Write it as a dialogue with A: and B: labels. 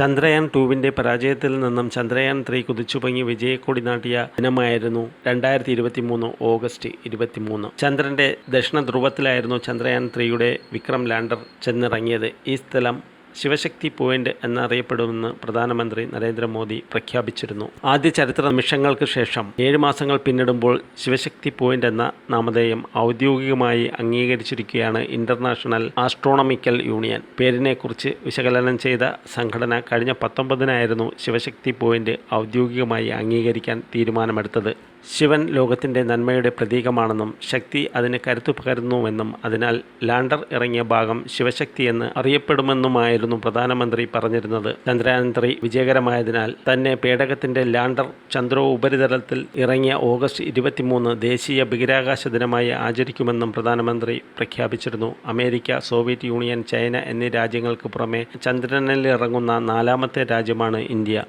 A: ചന്ദ്രയാൻ ടൂവിന്റെ പരാജയത്തിൽ നിന്നും ചന്ദ്രയാൻ ത്രീ കുതിച്ചുപൊങ്ങി വിജയക്കൊടി നാട്ടിയ ദിനമായിരുന്നു രണ്ടായിരത്തി ഇരുപത്തി മൂന്ന് ഓഗസ്റ്റ് ഇരുപത്തിമൂന്ന്. ചന്ദ്രന്റെ ദക്ഷിണ ധ്രുവത്തിലായിരുന്നു ചന്ദ്രയാൻ ത്രീയുടെ വിക്രം ലാൻഡർ ചെന്നിറങ്ങിയത്. ഈ സ്ഥലം ശിവശക്തി പോയിന്റ് എന്നറിയപ്പെടുമെന്ന് പ്രധാനമന്ത്രി നരേന്ദ്രമോദി പ്രഖ്യാപിച്ചിരുന്നു. ആദ്യ ചരിത്ര നിമിഷങ്ങൾക്ക് ശേഷം ഏഴ് മാസങ്ങൾ പിന്നിടുമ്പോൾ ശിവശക്തി പോയിന്റ് എന്ന നാമധേയം ഔദ്യോഗികമായി അംഗീകരിച്ചിരിക്കുകയാണ് ഇന്റർനാഷണൽ ആസ്ട്രോണമിക്കൽ യൂണിയൻ പേരിനെക്കുറിച്ച് വിശകലനം ചെയ്ത സംഘടന കഴിഞ്ഞ പത്തൊമ്പതിനായിരുന്നു ശിവശക്തി പോയിന്റ് ഔദ്യോഗികമായി അംഗീകരിക്കാൻ തീരുമാനമെടുത്തത്. ശിവൻ ലോകത്തിന്റെ നന്മയുടെ പ്രതീകമാണെന്നും ശക്തി അതിന് കരുത്തു പകരുന്നുവെന്നും അതിനാൽ ലാൻഡർ ഇറങ്ങിയ ഭാഗം ശിവശക്തി എന്ന് അറിയപ്പെടുമെന്നുമായിരുന്നു പ്രധാനമന്ത്രി പറഞ്ഞിരുന്നത്. ചന്ദ്രയാൻ വിജയകരമായതിനാൽ തന്നെ പേടകത്തിന്റെ ലാൻഡർ ചന്ദ്രോ ഉപരിതലത്തിൽ ഇറങ്ങിയ ഓഗസ്റ്റ് ഇരുപത്തിമൂന്ന് ദേശീയ ബഹിരാകാശ ദിനമായി ആചരിക്കുമെന്നും പ്രധാനമന്ത്രി പ്രഖ്യാപിച്ചിരുന്നു. അമേരിക്ക സോവിയറ്റ് യൂണിയൻ ചൈന എന്നീ രാജ്യങ്ങൾക്ക് പുറമെ ചന്ദ്രനിൽ ഇറങ്ങുന്ന നാലാമത്തെ രാജ്യമാണ് ഇന്ത്യ.